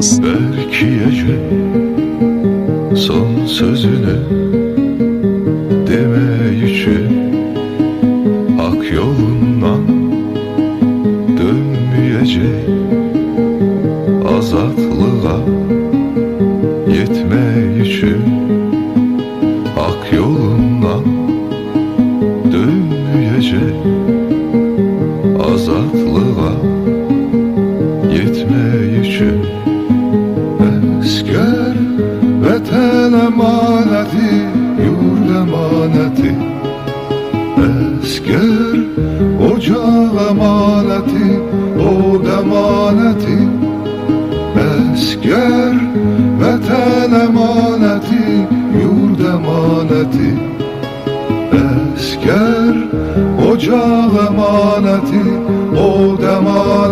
Ağız belki gece Son sözünü demeyişi Hak yolundan dönmeyecek. Azatlığa yetmeyişi Hak emaneti Yurt emaneti Esker ocak emaneti Od emaneti Esker vatan emaneti Yurt emaneti Esker ocak emaneti Od emaneti